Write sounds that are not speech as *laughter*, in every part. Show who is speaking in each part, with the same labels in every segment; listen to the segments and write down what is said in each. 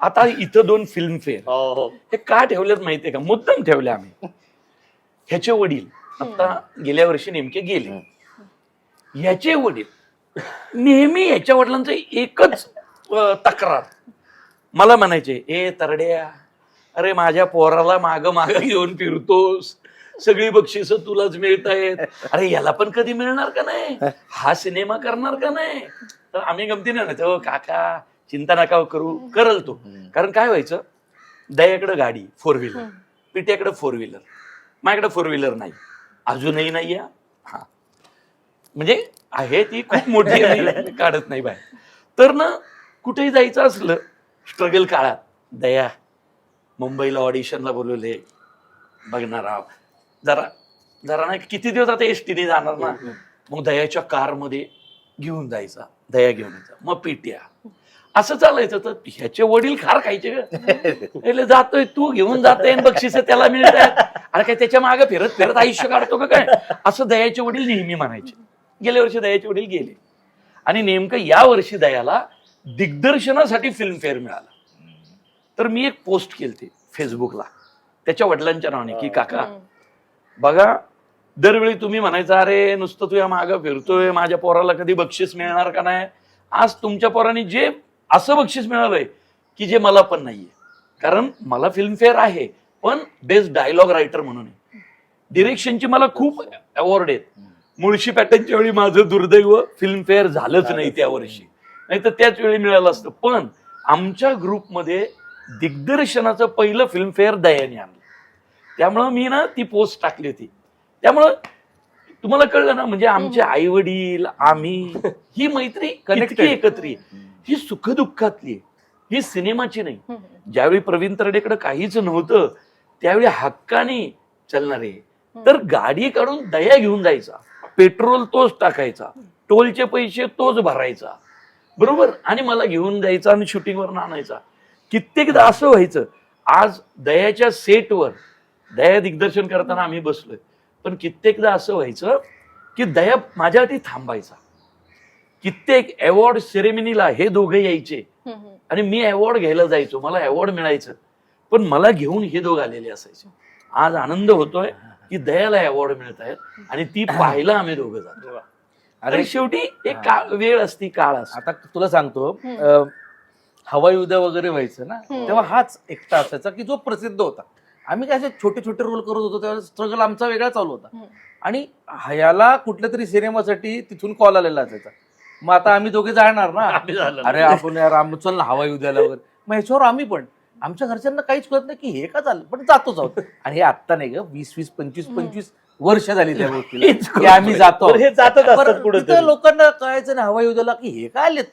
Speaker 1: आता इथं दोन फिल्म फेअर
Speaker 2: हो हो.
Speaker 1: हे का ठेवलेत माहितीये का? मुद्दाम ठेवले आम्ही. ह्याचे वडील आता गेल्या वर्षी नेमके गेले. ह्याचे वडील नेहमी ह्याच्या वडिलांचं एकच तक्रार. मला म्हणायचे ए तरड्या अरे माझ्या पोराला माग माग घेऊन फिरतोस. सगळी बक्षिस तुलाच मिळत आहेत अरे याला पण कधी मिळणार का नाही? हा सिनेमा करणार का नाही? तर आम्ही गमतीने ना हो काका चिंता नका करू करल तो. कारण काय व्हायचं? दयाकडे गाडी फोर व्हीलर पिट्याकडे फोर व्हीलर माझ्याकडे फोर व्हीलर नाही. अजूनही नाही आहे. हा. म्हणजे आहे ती खूप मोठी *laughs* काढत नाही बाहेर. तर ना कुठेही जायचं असलं स्ट्रगल काळात दया मुंबईला ऑडिशनला बोलवले. बघणार आहोत. जरा जरा नाही किती दिवस आता एस टीने जाणार ना? मग दयाच्या कारमध्ये घेऊन जायचा. दया घेऊन यायचा. मग पिट्या. असं चालायचं तर ह्याचे वडील खार खायचे ग. जातोय तू घेऊन जातोय बक्षिस त्याला मिळत आणि काय त्याच्यामागे फिरत फिरत आयुष्य काढतो का काय? असं दयाचे वडील नेहमी म्हणायचे. गेल्या वर्षी दयाचे वडील गेले. आणि नेमकं या वर्षी दयाला दिग्दर्शनासाठी फिल्मफेअर मिळाला. तर मी एक पोस्ट केली फेसबुकला त्याच्या वडिलांच्या नावाने की काका बघा दरवेळी तुम्ही म्हणायचा अरे नुसतं तुझ्या मागं फिरतोय माझ्या पोराला कधी बक्षीस मिळणार का नाही? आज तुमच्या पोराने जे असं बक्षीस मिळालंय की जे मला पण नाहीये. कारण मला फिल्मफेअर आहे पण बेस्ट डायलॉग रायटर म्हणून आहे. डिरेक्शनची मला खूप अवॉर्ड आहेत. मुळशी पॅटर्नच्या वेळी माझं दुर्दैव फिल्मफेअर झालंच नाही त्या वर्षी. नाही तर त्याच वेळी मिळालं असतं. पण आमच्या ग्रुपमध्ये दिग्दर्शनाचं पहिलं फिल्मफेअर दयाने आणलं. त्यामुळं मी ना ती पोस्ट टाकली होती. त्यामुळं तुम्हाला कळलं ना म्हणजे आमचे आई वडील आम्ही ही मैत्री. *laughs* कनेक्टेड एकत्री आहे. ही सुखदुःखातली आहे. ही सिनेमाची नाही. ज्यावेळी प्रवीण तरडेकडे काहीच नव्हतं त्यावेळी हक्काने चालणारे. तर गाडी काढून दया घेऊन जायचा. पेट्रोल तोच टाकायचा. टोलचे पैसे तोच भरायचा. बरोबर? आणि मला घेऊन जायचा आणि शूटिंगवर आणायचा. कित्येकदा असं व्हायचं. आज दयाच्या सेटवर दया दिग्दर्शन करताना आम्ही बसलोय. पण कित्येकदा असं व्हायचं की दया माझ्यासाठी थांबायचा. कित्येक अवॉर्ड सेरेमनीला हे दोघे यायचे. आणि मी अवॉर्ड घ्यायला जायचो मला अवॉर्ड मिळायचं. पण मला घेऊन हे दोघ आलेले असायचे. आज आनंद होतोय की दयाला अवॉर्ड मिळत आहेत आणि ती पाहायला आम्ही दोघं जातो.
Speaker 3: अरे
Speaker 1: शेवटी एक काळ वेळ असती काळ असतो.
Speaker 3: आता तुला सांगतो अं, हवाई उद्या वगैरे व्हायचं ना
Speaker 4: हम्म.
Speaker 3: तेव्हा हाच एकटा असायचा की जो प्रसिद्ध होता. आम्ही काय असे छोटे छोटे रोल करत होतो तेव्हा स्ट्रगल आमचा वेगळा चालू होता.
Speaker 4: हम्म.
Speaker 3: आणि ह्याला कुठल्या तरी सिनेमासाठी तिथून कॉल आलेला असायचा. मग आता आम्ही दोघे जाणार ना?
Speaker 1: झालं
Speaker 3: अरे आपण यार आम चल ना हवाई उद्याला वगैरे. मग ह्याच्यावर आम्ही पण. आमच्या घरच्यांना काहीच कळत नाही की हे का चाललं पण जातोच आहोत. आणि हे आत्ता नाही ग वीस वीस पंचवीस पंचवीस वर्ष झाली त्या गोष्टीला. *laughs*
Speaker 1: हेच
Speaker 3: की आम्ही जातो
Speaker 2: पण हे जातच असतात
Speaker 3: बरं,
Speaker 2: पुढे
Speaker 3: तिथं लोकांना कळायचं नाही हवाई उद्याला की हे काय आलेत?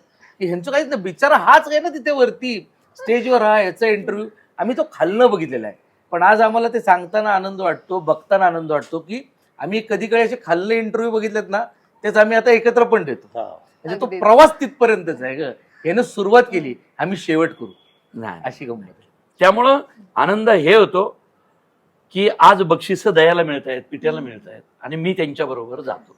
Speaker 3: की ह्यांचं काहीच नाही. बिचारा हाच आहे ना तिथे वरती. स्टेजवर हा याचा इंटरव्ह्यू आम्ही तो खाल्लं बघितलेला आहे. पण आज आम्हाला ते सांगताना आनंद वाटतो बघताना आनंद वाटतो की आम्ही कधी कधी असे खाल्ले इंटरव्ह्यू बघितलेत ना तेच आम्ही आता एकत्र पण देतो. म्हणजे तो. प्रवास तिथपर्यंतच आहे ग. यानं सुरुवात केली आम्ही शेवट करू.
Speaker 1: नाही.
Speaker 3: अशी गंमत.
Speaker 1: त्यामुळं आनंद हे होतो की आज बक्षिस दयाला मिळत आहेत पिट्याला मिळत आहेत आणि मी त्यांच्या बरोबर जातो.